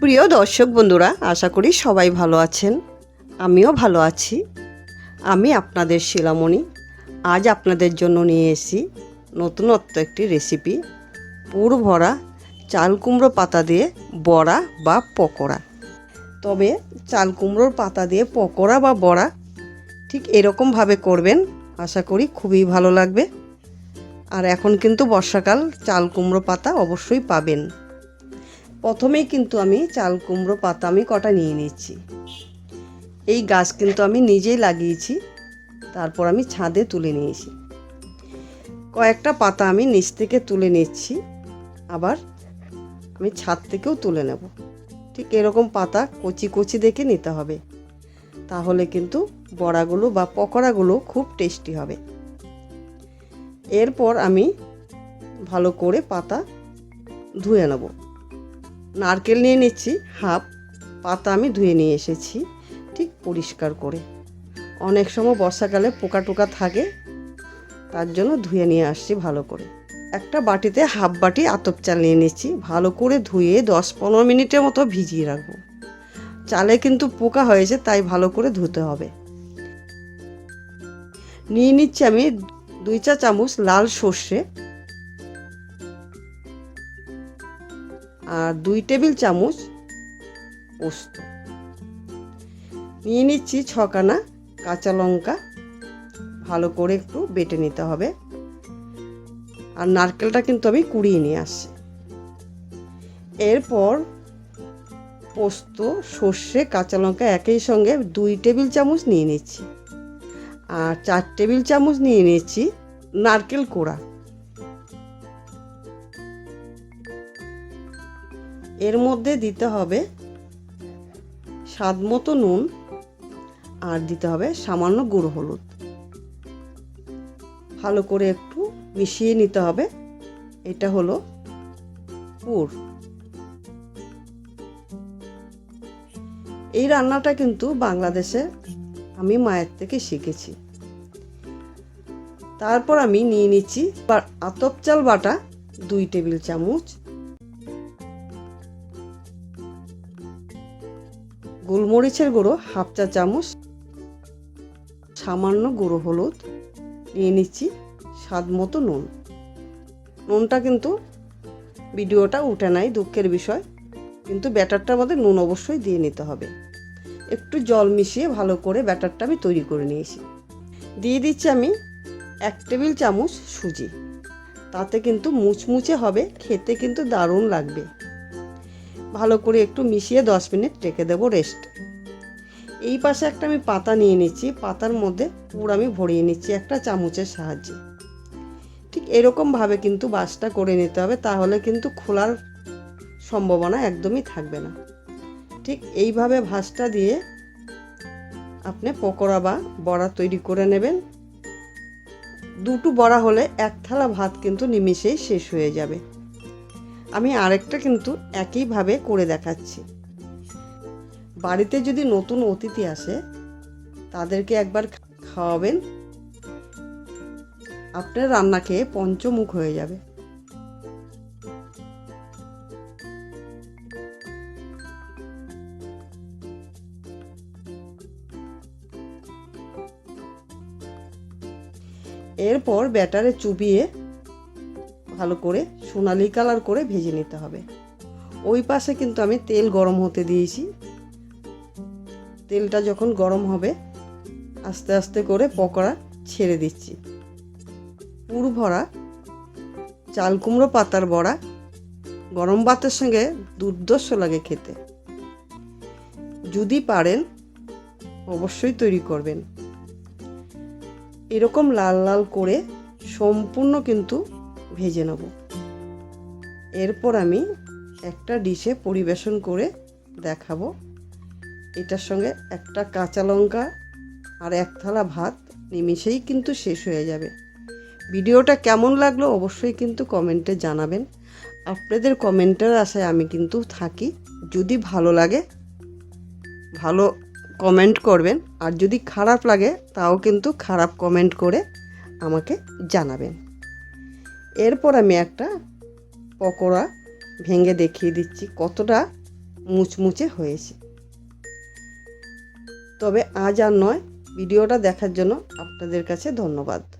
প্রিয় দর্শক বন্ধুরা, আশা করি সবাই ভালো আছেন। আমিও ভালো আছি। আমি আপনাদের শিলামণি আজ আপনাদের জন্য নিয়ে এসি নতুনত্ব একটি রেসিপি পুর ভরা চাল কুমড়ো পাতা দিয়ে বড়া বা পকোড়া। তবে চাল কুমড়োর পাতা দিয়ে পকোড়া বা বড়া ঠিক এরকমভাবে করবেন, আশা করি খুবই ভালো লাগবে। আর এখন কিন্তু বর্ষাকাল, চাল কুমড়ো পাতা অবশ্যই পাবেন। প্রথমেই কিন্তু আমি চাল, কুমড়ো, পাতা আমি কটা নিয়ে নিচ্ছি এই গাছ কিন্তু আমি নিজেই লাগিয়েছি, তারপর আমি ছাদে তুলে নিয়েছি। কয়েকটা পাতা আমি নিচ থেকে তুলে নিচ্ছি, আবার আমি ছাদ থেকেও তুলে নেব। ঠিক এরকম পাতা কচি কচি দেখে নিতে হবে, তাহলে কিন্তু বড়াগুলো বা পকোড়াগুলো খুব টেস্টি হবে। এরপর আমি ভালো করে পাতা ধুয়ে নেব। নারকেল নিয়ে নিচ্ছি, হাফ পাতা আমি ধুয়ে নিয়ে এসেছি, ঠিক পরিষ্কার করে। অনেক সময় বর্ষাকালে পোকা টোকা থাকে, তার জন্য ধুয়ে নিয়ে আসছি ভালো করে। একটা বাটিতে হাফ বাটি আতপ চাল নিয়ে নিচ্ছি, ভালো করে ধুয়ে দশ পনেরো মিনিটের মতো ভিজিয়ে রাখব। চালে কিন্তু পোকা হয়েছে, তাই ভালো করে ধুতে হবে। নিয়ে নিচ্ছি আমি দুই চা চামচ লাল সর্ষে আর দুই টেবিল চামচ পোস্ত। নিয়ে নিচ্ছি ছকানা কাঁচা লঙ্কা। ভালো করে একটু বেটে নিতে হবে। আর নারকেলটা কিন্তু আমি কুড়িয়ে নিয়ে আসছি। এরপর পোস্ত, সর্ষে, কাঁচা লঙ্কা একই সঙ্গে দুই টেবিল চামচ নিয়ে নিচ্ছি। আর চার টেবিল চামচ নিয়ে নিচ্ছি নারকেল কোড়া। এর মধ্যে দিতে হবে স্বাদ মতো নুন আর দিতে হবে সামান্য গুঁড়ো হলুদ। ভালো করে একটু মিশিয়ে নিতে হবে। এটা হলো পুর। এই রান্নাটা কিন্তু বাংলাদেশে আমি মায়ের থেকে শিখেছি। তারপর আমি নিয়ে নিচ্ছি আতপ চাল বাটা, দুই টেবিল চামচ গোলমরিচের গুঁড়ো হাফ চা চামচ, সামান্য গুঁড়ো হলুদ, নিয়ে নিচ্ছি স্বাদ মতো নুন। নুনটা কিন্তু ভিডিওটা উঠে নাই, দুঃখের বিষয়, কিন্তু ব্যাটারটার মধ্যে নুন অবশ্যই দিয়ে নিতে হবে। একটু জল মিশিয়ে ভালো করে ব্যাটারটা আমি তৈরি করে নিয়েছি। দিয়ে দিচ্ছি আমি এক টেবিল চামচ সুজি। তাতে কিন্তু মুচমুচে হবে, খেতে কিন্তু দারুণ লাগবে। ভালো করে একটু মিশিয়ে দশ মিনিট রেখে দেবো রেস্ট এই পাশে একটা আমি পাতা নিয়ে নিচ্ছি, পাতার মধ্যে পুর আমি ভরিয়ে নিচ্ছি একটা চামচের সাহায্যে। ঠিক এরকমভাবে কিন্তু বাসটা করে নিতে হবে, তাহলে কিন্তু খোলার সম্ভাবনা একদমই থাকবে না। ঠিক এইভাবে ভাসটা দিয়ে আপনি পকোড়া বা বড়া তৈরি করে নেবেন। দুটো বড়া হলে এক থালা ভাত কিন্তু নিমিষেই শেষ হয়ে যাবে। আমি আরেকটা কিন্তু একইভাবে করে দেখাচ্ছি। বাড়িতে যদি নতুন অতিথি আসে, তাদেরকে একবার খাওয়াবেন। আপনার রান্না খেয়ে পঞ্চমুখ হয়ে যাবে। এরপর ব্যাটারে চুবিয়ে ভালো করে সোনালি কালার করে ভেজে নিতে হবে। ওই পাশে কিন্তু আমি তেল গরম হতে দিয়েছি। তেলটা যখন গরম হবে, আস্তে আস্তে করে পকোড়া ছেড়ে দিচ্ছি। পুর ভরা চাল কুমড়ো পাতার বড়া গরম ভাতের সঙ্গে দুর্দর্শ লাগে খেতে। যদি পারেন, অবশ্যই তৈরি করবেন। এরকম লাল লাল করে সম্পূর্ণ কিন্তু ভেজে নেব। এরপর আমি একটা ডিশে পরিবেশন করে দেখাবো। এটার সঙ্গে একটা কাঁচা লঙ্কা আর এক থালা ভাত নিমিষেই কিন্তু শেষ হয়ে যাবে। ভিডিওটা কেমন লাগল অবশ্যই কিন্তু কমেন্টে জানাবেন। আপনাদের কমেন্টের আশায় আমি কিন্তু থাকি। যদি ভালো লাগে, ভালো কমেন্ট করবেন। আর যদি খারাপ লাগে, তাও কিন্তু খারাপ কমেন্ট করে আমাকে জানাবেন। এরপর আমি একটা পকোড়া ভেঙে দেখিয়ে দিচ্ছি, কতটা মুচমুচে হয়েছে। তবে আজ আর নয়, ভিডিওটা দেখার জন্য আপনাদের কাছে ধন্যবাদ।